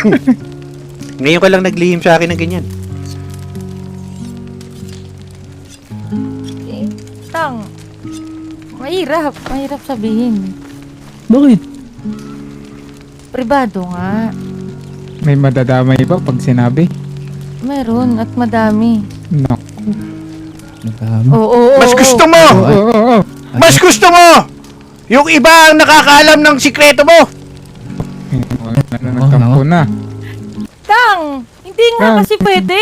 Ngayon ka lang naglihim sa akin ng ganyan. Eh, tang. Mahirap. Mahirap sabihin. Bakit? Pribado nga. May madadamay ba pag sinabi? Meron at madami. Naku. Madami. Oo, oo, oo. Mas gusto mo! Oo, oo, oo. Mas gusto mo! Yung iba ang nakakaalam ng sikreto mo! Nagtampo na. Tang! Hindi nga Tang. kasi pwede.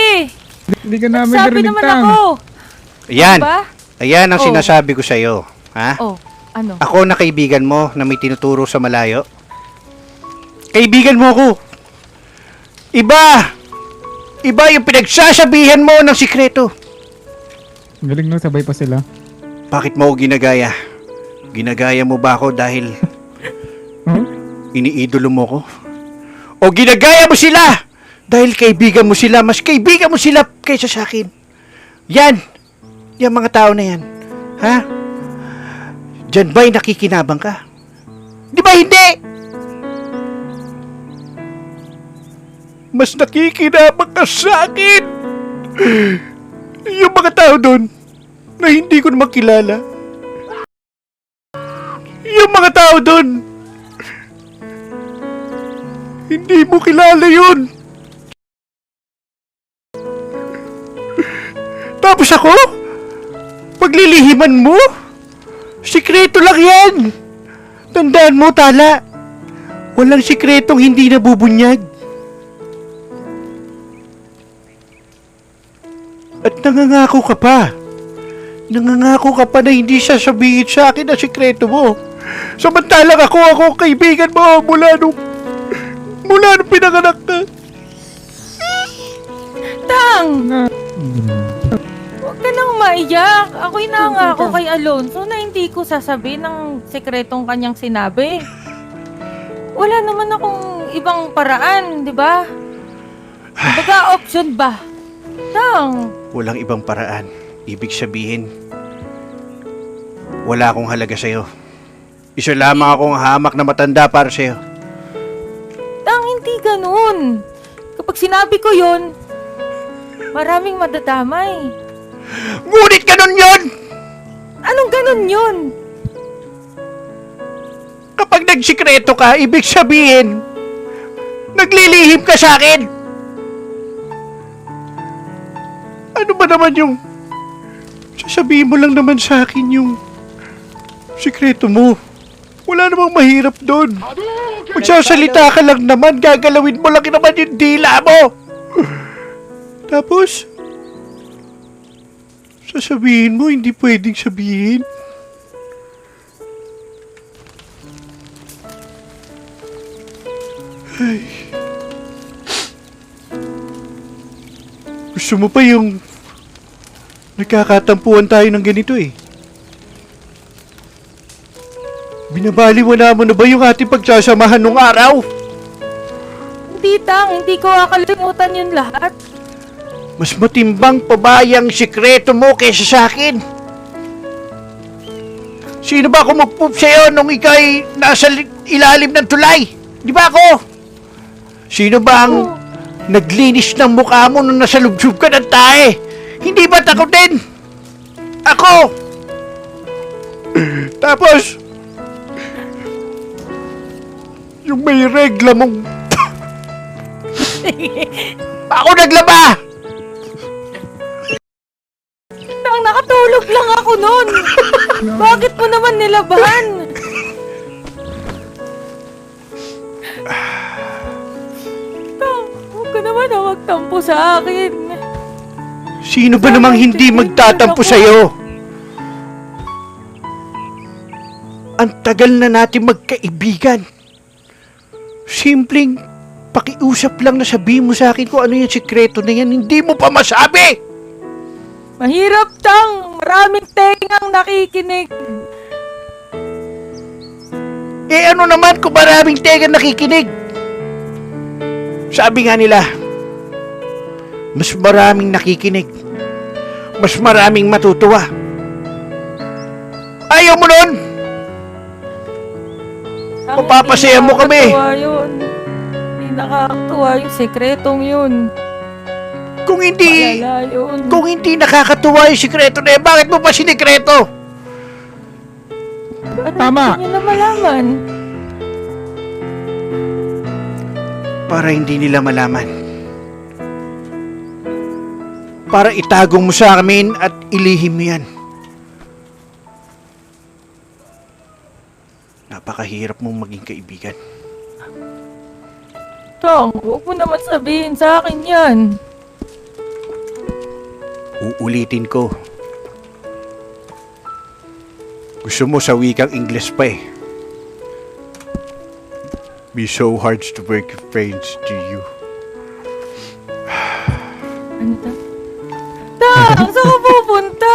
Hindi ka namin Sabi narinig naman tang. ako. Ayan, Diba? ayan ang Oh. sinasabi ko sa'yo. Ha? Oh, ano? Ako na kaibigan mo na may tinuturo sa malayo. Kaibigan mo ako. Iba! Iba yung pinagsasabihan mo ng sikreto. Galing no, sabay pa sila. Bakit mo ako ginagaya? Ginagaya mo ba ako dahil Huh? iniidolo mo ko? O ginagaya mo sila dahil kaibigan mo sila, mas kaibigan mo sila kaysa sa akin. Yan! Yan mga tao na yan. Ha? Diyan ba'y nakikinabang ka? Di ba hindi? Mas nakikinabang ka sa akin! Yung mga tao doon na hindi ko naman kilala. Yung mga tao doon hindi mo kilala yun. Tapos ako? Paglilihiman mo? Sikreto lang yan. Tandaan mo, Tala. Walang sikretong hindi nabubunyag. At nangangako ka pa. Nangangako ka pa na hindi sasabihin sa akin ang sikreto mo. Samantalang ako, ako kaibigan mo mula nung Mula nung pinanganak ka. Tang! Na, Huwag ka nang maiyak. Ako'y nangako kay Alonso na hindi ko sasabihin ng sekretong kanyang sinabi. Wala naman akong ibang paraan, di ba? Baga option ba? Tang! Walang ibang paraan. Ibig sabihin, wala akong halaga sa'yo. Isa lamang akong hamak na matanda para sa'yo. Ganun. Kapag sinabi ko yon, maraming madadamay. Ngunit ganun yon! Anong ganun yun? Kapag nagsikreto ka, ibig sabihin, naglilihim ka sa akin! Ano ba naman yung... Sasabihin mo lang naman sa akin yung... Sikreto mo. Wala namang mahirap doon. Magsasalita ka lang naman, gagalawin mo lang naman yung dila mo. Tapos, sasabihin mo, hindi pwedeng sabihin. Ay. Gusto mo pa yung nagkakatampuan tayo ng ganito eh. Binabaliwala mo na ba yung ating pagsasamahan nung araw? Hindi, Tang. Hindi ko kakalimutan yun lahat. Mas matimbang pa ba yung sikreto mo kaysa sa akin? Sino ba kumupop sa'yo nung ikay nasa li- ilalim ng tulay? Di ba ako? Sino ba ang naglinis ng mukha mo nung nasa lubsob ka ng tae? Hindi ba ako din? Ako! Tapos, yung may regla mong... ako naglaba! Tang, nakatulog lang ako nun. Bakit mo naman nilabahan? Tang, huwag ka naman na magtampo sa akin. Sino ba namang hindi magtatampo sa'yo? Ang tagal na natin magkaibigan. Simpleng pakiusap lang na sabihin mo sa akin kung ano yung sikreto na yan, hindi mo pa masabi! Mahirap, Tang. Maraming tengang nakikinig. Eh ano naman kung maraming tega nakikinig? Sabi nga nila, mas maraming nakikinig, mas maraming matutuwa. Ayaw mo nun? Hindi mo kami. yun. Hindi nakakatuwa. yung sekretong yun. Kung hindi, yun. kung hindi nakakatuwa yung sikreto na yan, bakit mo pa sinikreto? Para Tama. Hindi nyo na malaman. Para hindi nila malaman. Para itago mo sa amin at ilihim mo yan. Napakahirap mong maging kaibigan. Tong, huwag mo naman sabihin sa akin yan. Uulitin ko. Gusto mo sa wikang Ingles pa eh. Be so hard to break your friends to you. Ano ta? Tang, saan ka pupunta?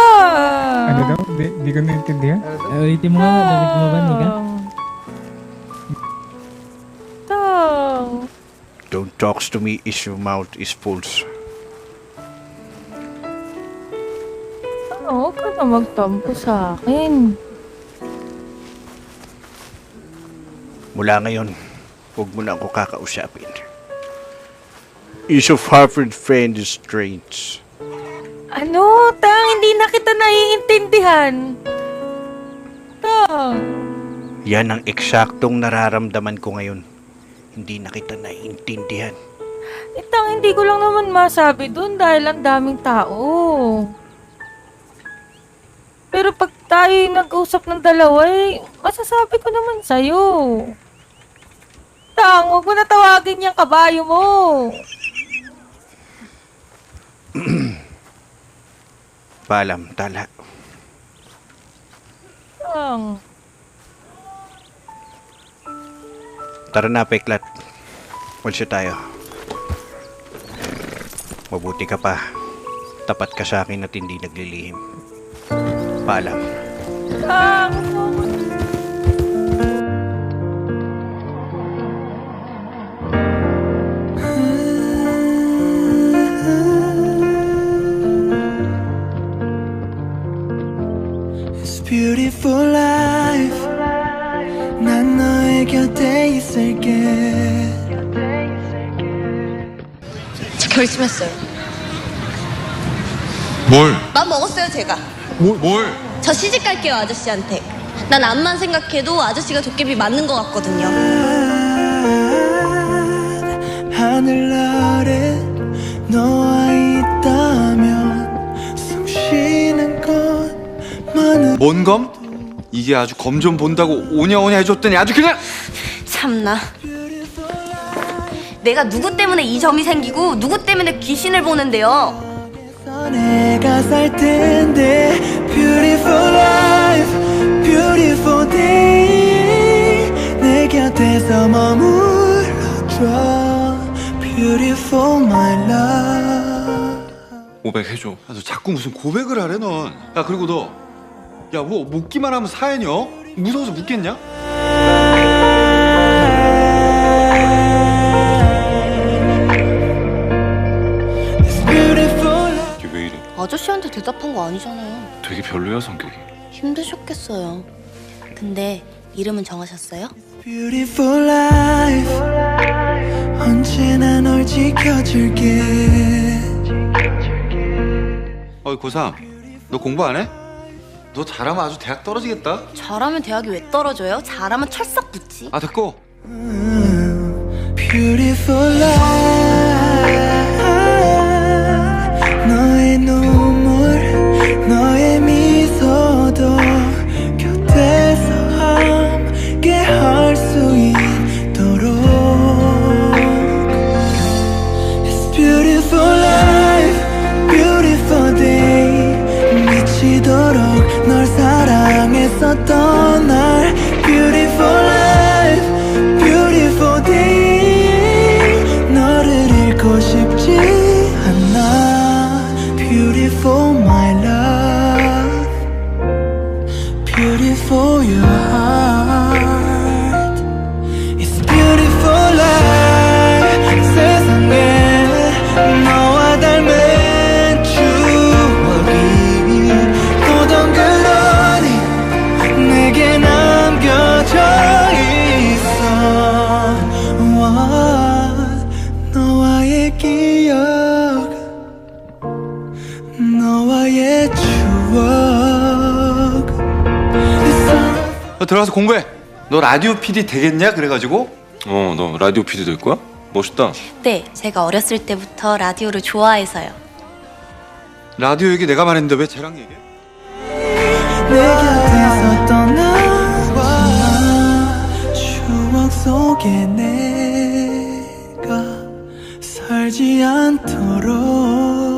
Ano daw? Di, di ko naintindihan. Ulitin mo nga, narinig mo ba, Nika? Don't talk to me if your mouth is full. Ano, huwag ka na magtampo sa akin. Mula ngayon, huwag mo na ako kakausapin. Is of Harvard friend is strange. Ano, Tang, hindi na kita naiintindihan. Tang. Yan ang eksaktong nararamdaman ko ngayon. Hindi na kita naiintindihan. Eh, Tang, hindi ko lang naman masabi dun dahil ang daming tao. Pero pag tayo nag-usap ng dalawa, eh, masasabi ko naman sa'yo. Tang, huwag mo na tawagin yung kabayo mo. Paalam, tala. Tang. Tara na, Peklat. Pulse tayo. Mabuti ka pa. Tapat ka sa akin at hindi naglilihim. Paalam. It's beautiful life 결심했어요. 뭘? 맘 먹었어요, 제가. 뭘? 뭘? 저 시집 갈게요, 아저씨한테. 난 암만 생각해도 아저씨가 도깨비 맞는 것 같거든요. 하늘 아래 너와 있다면 숨 쉬는 것만은 뭔 검? 이게 아주 검 좀 본다고 오냐오냐 해줬더니 아주 그냥 참나. 내가 누구 때문에 이 점이 생기고 누구 때문에 귀신을 보는데요. 내가 살 텐데 Beautiful life, beautiful day 내 곁에서 머물러줘 Beautiful my love 500 해줘. 야, 너 자꾸 무슨 고백을 하래 넌. 야 그리고 너, 야 뭐 묻기만 하면 사해녀? 무서워서 묻겠냐? 대답한 거 아니잖아요. 되게 별로야 성격이. 힘드셨겠어요. 근데 이름은 정하셨어요? Beautiful life 언제나 널 지켜줄게 어이 고3 너 공부 안 해? 너 잘하면 아주 대학 떨어지겠다. 잘하면 대학이 왜 떨어져요? 잘하면 철썩 붙지. 아 됐고. Beautiful life 너 들어가서 공부해. 너 라디오 PD 되겠냐? 그래가지고 어, 너 라디오 PD 될 거야? 멋있다. 네, 제가 어렸을 때부터 라디오를 좋아해서요. 라디오 얘기 내가 말했는데 왜 쟤랑 얘기해? 내 곁에서 떠나와 추억 속에 내가 살지 않도록